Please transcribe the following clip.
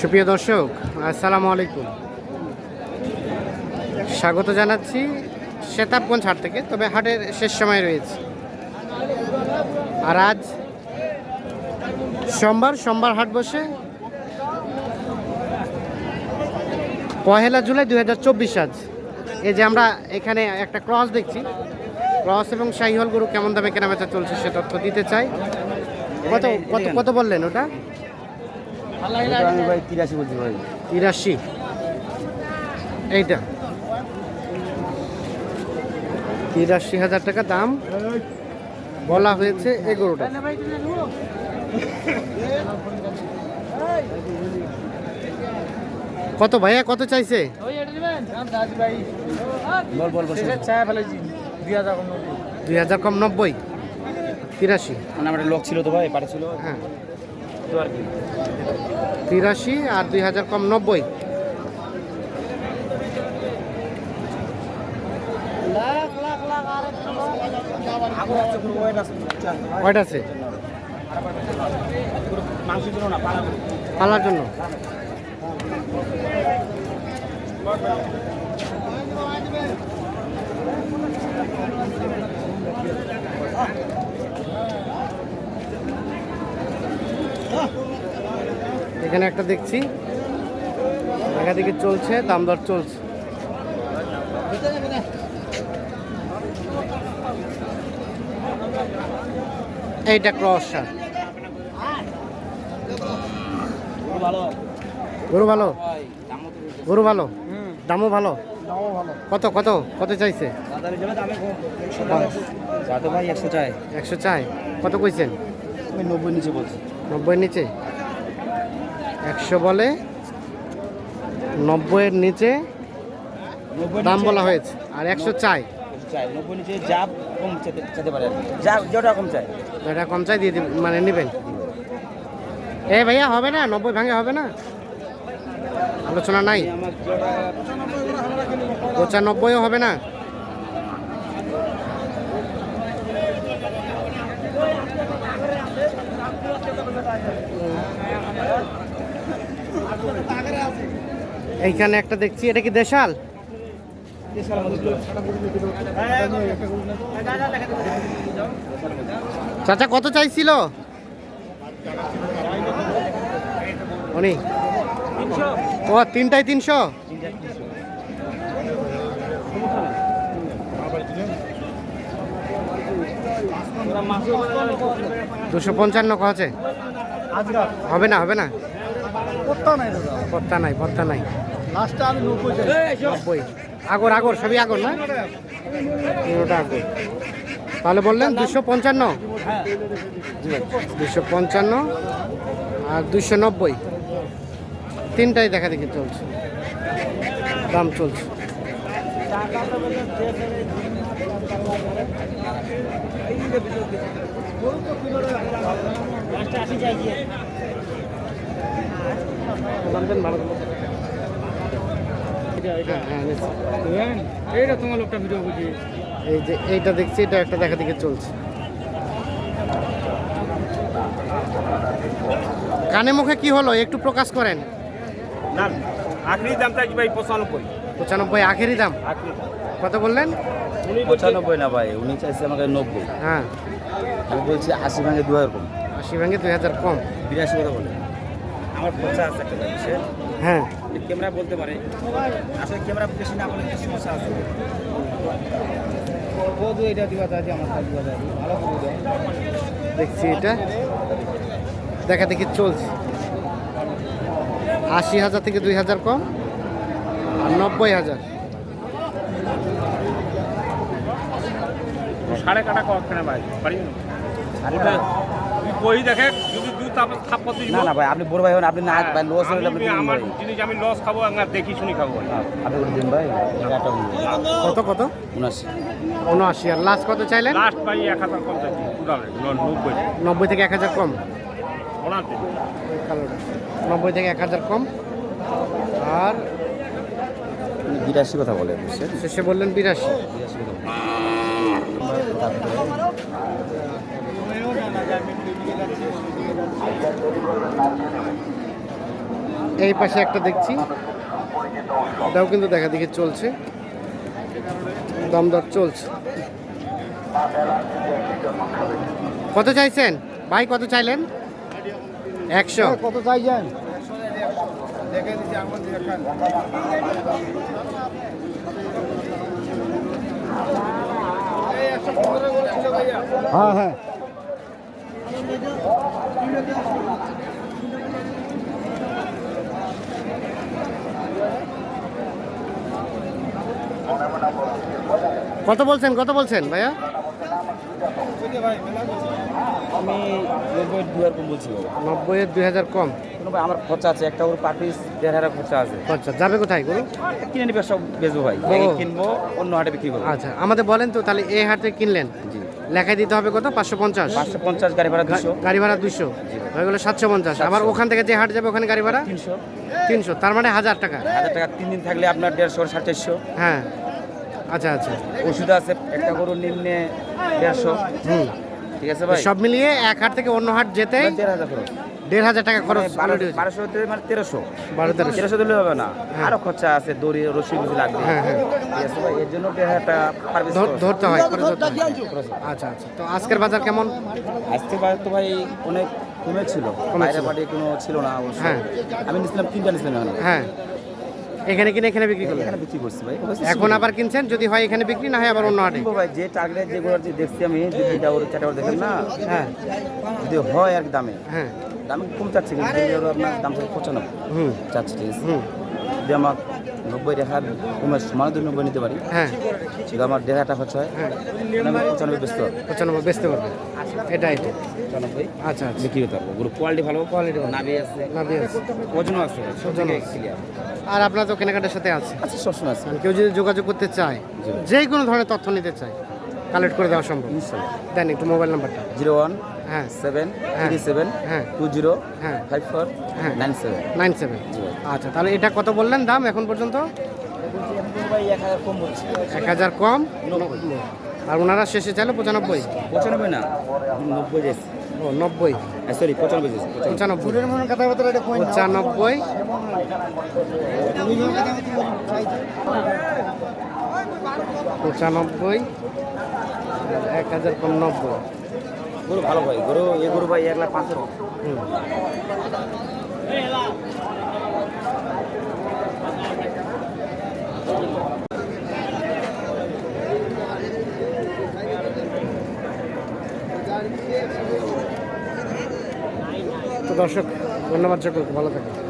সুপ্রিয় দর্শক, আসসালামু আলাইকুম। স্বাগত জানাচ্ছি শেতাবগঞ্জ হাট থেকে, তবে হাটের শেষ সময় রয়েছে। আর আজ সোমবার সোমবার হাট বসে পহেলা জুলাই দু হাজার চব্বিশ আজ। এই যে আমরা এখানে একটা ক্রস দেখছি, ক্রস এবং শাহিহল গরু কেমন দামে কেনাবেচা চলছে সে তথ্য দিতে চাই। কত কত কত বললেন ওটা ওটা? আমি ভাই তিরাশি। বলছি ভাই তিরাশি এইটা। তিরাশি হাজার টাকা দাম। বলা হয়েছে এগারোটা। কত ভাইয়া কত চাইছে? দুই হাজার কম নব্বই। তিরাশি। মানে লোক ছিল তো ভাই পারে ছিল। হ্যাঁ। তিরাশি আর দুই হাজার কম নব্বই। কয়টা আছে? পালার জন্য। এখানে একটা দেখছি। দেখা দেখি চলছে দাম দর চলছে। এইটা ক্রস। সার গরু ভালো। গরু ভালো? দামও ভালো? কত কত কত চাইছে? একশো চাই। একশো চাই। কত কইছেন? আমি নব্বই নিচে বলছি। নব্বই নিচে। একশো বলে নব্বইয়ের নিচে দাম বলা হয়েছে। আর একশো চাই। চাই। নব্বই নিচে যা কম চাইতে চাইতে পারে যা যেটা কম চাই। এটা কম চাই দিয়ে দিবেন মানে নেবেন। এ ভাইয়া হবে না? নব্বই ভাঙে হবে না? আলোচনা নাই। পঁচানব্বইও হবে না? এইখানে একটা দেখছি, এটা কি দেশাল? চাচা, কত চাইছিল? উনি? ও, তিনটায় তিনশো? দুশো পঞ্চান্ন আছে হবে না হবে না। পত্তা নাই পত্তা নাই নব্বই আগর আগর সবই আগর না? তিনোটা আগর। তাহলে বললেন দুশো পঞ্চান্ন? দুশো পঞ্চান্ন আর দুশো নব্বই। তিনটাই দেখা দেখি চলছে। দাম চলছে। হ্যাঁ, হ্যাঁ, নিচ্ছি। এইটা তোমার লোকটা ভিডিও বুঝি। এই যে এইটা দেখছি এটা একটা দেখা দেখে চলছে। কানে মুখে কি হলো? একটু প্রকাশ করেন। না আখরি দাম চাইছি ভাই পঁচানব্বই। পঁচানব্বই আখেরি দাম? কত বললেন? উনি পঁচানব্বই না ভাই উনি চাইছে আমাকে নব্বই। হ্যাঁ। আমি বলছি আশি ভাঙে দু হাজার কম। আশি ভাঙে দুই হাজার কম। বিরাশি কথা বলে। আমার পঞ্চাশ আছে একটা ভাই হ্যাঁ। ক্যামেরা বলতে পারে আসলে ক্যামেরা বেশি না বলে সমস্যা আছে। বধু এটা দিবা আছে আমার কাছে দিবা আছে ভালো করে দেখছি এটা। দেখা দেখি চলছে। আশি হাজার থেকে দুই হাজার কম আর নব্বই হাজার। সাড়ে কাটা কেনা ভাই? পারি না। ওটা তুই কই দেখে যদি না না ভাই আপনি বড় ভাই হন আপনি না ভাই লস হলে আপনি দিন আমার জিনিস আমি লস খাব আমরা দেখি শুনি খাব। আপনি করে দিন ভাই কত কত? উনআশি। আর লাস্ট কত চাইলেন? লাস্ট এক হাজার নব্বই। নব্বই থেকে এক হাজার কম? নব্বই থেকে এক হাজার কম। আর বিরাশি কথা বলে শেষে বললেন বিরাশি। বিরাশি কথা বলে। তারপরে এই পাশে একটা দেখছি। এটাও কিন্তু দেখা দেখি চলছে। দমদর চলছে। কত চাইছেন? ভাই, কত চাইলেন? একশো। কত চাইছেন? হ্যাঁ হ্যাঁ। কত বলছেন কত বলছেন ভাইয়া? আমি নব্বই দু এরকম বলছি বাবা। নব্বইয়ের দুই হাজার কম ভাই আমার খরচা আছে একটা ওর পার পিস দেড় হাজার খরচা আছে। আচ্ছা যাবে কোথায় গরু? কিনে নিবে সব বেচবো ভাই। কিনবো অন্য হাটে বিক্রি করব। আচ্ছা আমাদের বলেন তো তাহলে এই হাটে কিনলেন? জি। লেখায় দিতে হবে কত? পাঁচশো পঞ্চাশ। পাঁচশো পঞ্চাশ গাড়ি ভাড়া দুশো। গাড়ি ভাড়া দুশো হয়ে গেলো সাতশো পঞ্চাশ। আবার ওখান থেকে যে হাট যাবে ওখানে গাড়ি ভাড়া? তিনশো। তিনশো। তার মানে হাজার টাকা। হাজার টাকা। তিন দিন থাকলে আপনার দেড়শো সাড়ে চারশো। হ্যাঁ। আচ্ছা আচ্ছা। ওষুধ আছে একটা গরুর নিম্নে দেড়শো। হুম। ঠিক আছে ভাই? সব মিলিয়ে এক হাট থেকে অন্য হাট যেতে দেড় হাজার খরচ দেড় হাজার টাকা খরচ মানে। বারোশো মানে তেরোশো। বারো তেরোশো। তেরোশো দিলে হবে না। আরও খরচা আছে দড়ি রসি বুঝি লাগবে। হ্যাঁ, হ্যাঁ। এর জন্য দেড় হাজার টাকা। ধরতে হয় হয়। আচ্ছা আচ্ছা। তো আজকের বাজার কেমন? আজকে বাজার তো ভাই অনেক কমে ছিল। বাইরে। পাটি কোনো ছিল না অবশ্য। হ্যাঁ। আমি নিছিলাম তিনটা নিছিলাম হ্যাঁ। এখানে কিনে এখানে বিক্রি করলেন? এখানে বিক্রি করছি ভাই এখন আবার কিনছেন? যদি হয় এখানে বিক্রি না হয় আবার অন্য হাটে? ভাই যে টার্গেট যেগুলো যে দেখছি আমি যে দুইটা ওর চারটা দেখেন না? হ্যাঁ। যদি হয় আর দামে। হ্যাঁ। দামে কম চাচ্ছি কিন্তু আপনার দাম চাচ্ছে পঁচানব্বই। হুম। চাচ্ছি ঠিক আছে হুম। যদি আমার নব্বই টাকার কমে সমান যদি নব্বই নিতে পারি। হ্যাঁ। যদি আমার টাকা খরচ হয় হ্যাঁ। পঁচানব্বই বেচতে পারব। পঁচানব্বই বেচতে পারবেন এটা এটা। পঁচানব্বই? আচ্ছা আচ্ছা। বিক্রি করতে পারব। গরু কোয়ালিটি ভালো? Quality ভালো। নাভি আছে। না বেশ ওজনও আছে থেকে আছে। ক্লিয়ার আর আপনার তো কেনাকাটার সাথে আছে। আচ্ছা সবসময় আছে। মানে কেউ যদি যোগাযোগ করতে চায় যে কোনো ধরনের তথ্য নিতে চায় কালেক্ট করে দেওয়া সম্ভব। দেন একটু মোবাইল নাম্বারটা জিরো ওয়ান হ্যাঁ। সেভেন হ্যাঁ। থ্রি সেভেন হ্যাঁ। টু জিরো হ্যাঁ। ফাইভ ফোর হ্যাঁ। নাইন সেভেন নাইন সেভেন আচ্ছা তাহলে এটা কত বললেন দাম এখন পর্যন্ত? এক হাজার কম আর ওনারা শেষে চাইলে পঁচানব্বই। পঁচানব্বই না নব্বই ও নব্বই। সরি পঁচানব্বই যাইছে পঁচানব্বই। পঁচানব্বই। পঁচানব্বই। এক হাজার কম নব্বই। গরু ভালো ভাই, গরু, এ গরু ভাই এক লাখ পাঁচশো। তো দর্শক, ধন্যবাদ সকলকে, ভালো হাফেজ।